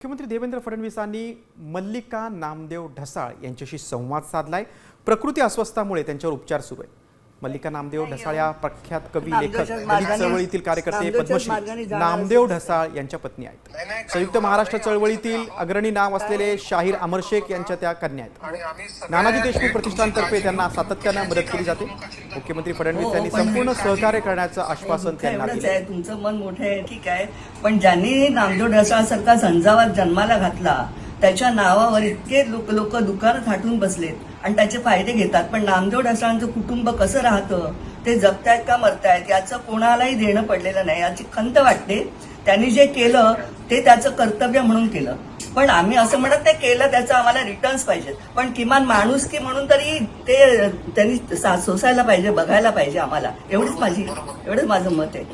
मुख्यमंत्री देवेंद्र फडणवीसांनी मल्लिका नामदेव ढसाळ यांच्याशी संवाद साधलाय. प्रकृती अस्वस्थामुळे त्यांच्यावर उपचार सुरू आहेत. मल्लिका नामदेव ढसाळ या प्रख्यात कवी लेखक दलित चळवळीतील कार्यकर्ते पद्मश्री नामदेव ढसाळ यांच्या पत्नी आहेत. संयुक्त महाराष्ट्र चळवळीतील अग्रणी नाव असलेले शाहीर अमर शेख यांच्या त्या कन्या आहेत. नानाजी देशमुख प्रतिष्ठानतर्फे त्यांना सातत्यानं मदत केली जाते. मुख्यमंत्री फडणवीस यांनी संपूर्ण सहकार्य करण्याचं आश्वासन त्यांना आहे तुमचं मन मोठं आहे ठीक आहे. पण ज्यांनी नामदेव ढसाळसारखा झंझावात जन्माला घातला त्याच्या नावावर इतके लोक लोक दुकानं थाटून बसलेत आणि त्याचे फायदे घेतात. पण नामदेव ढसाळांचं कुटुंब कसं राहतं? ते जगतायत का मरतायत? याचं कोणालाही देणं पडलेलं नाही. याची खंत वाटते. त्यांनी जे केलं ते त्याचं कर्तव्य म्हणून केलं. पण आम्ही असं म्हणत नाही केलं त्याचं आम्हाला रिटर्न्स पाहिजेत. पण किमान माणूस की म्हणून तरी ते त्यांनी सोसायला पाहिजे बघायला पाहिजे आम्हाला. एवढीच माझी एवढंच माझं मत आहे.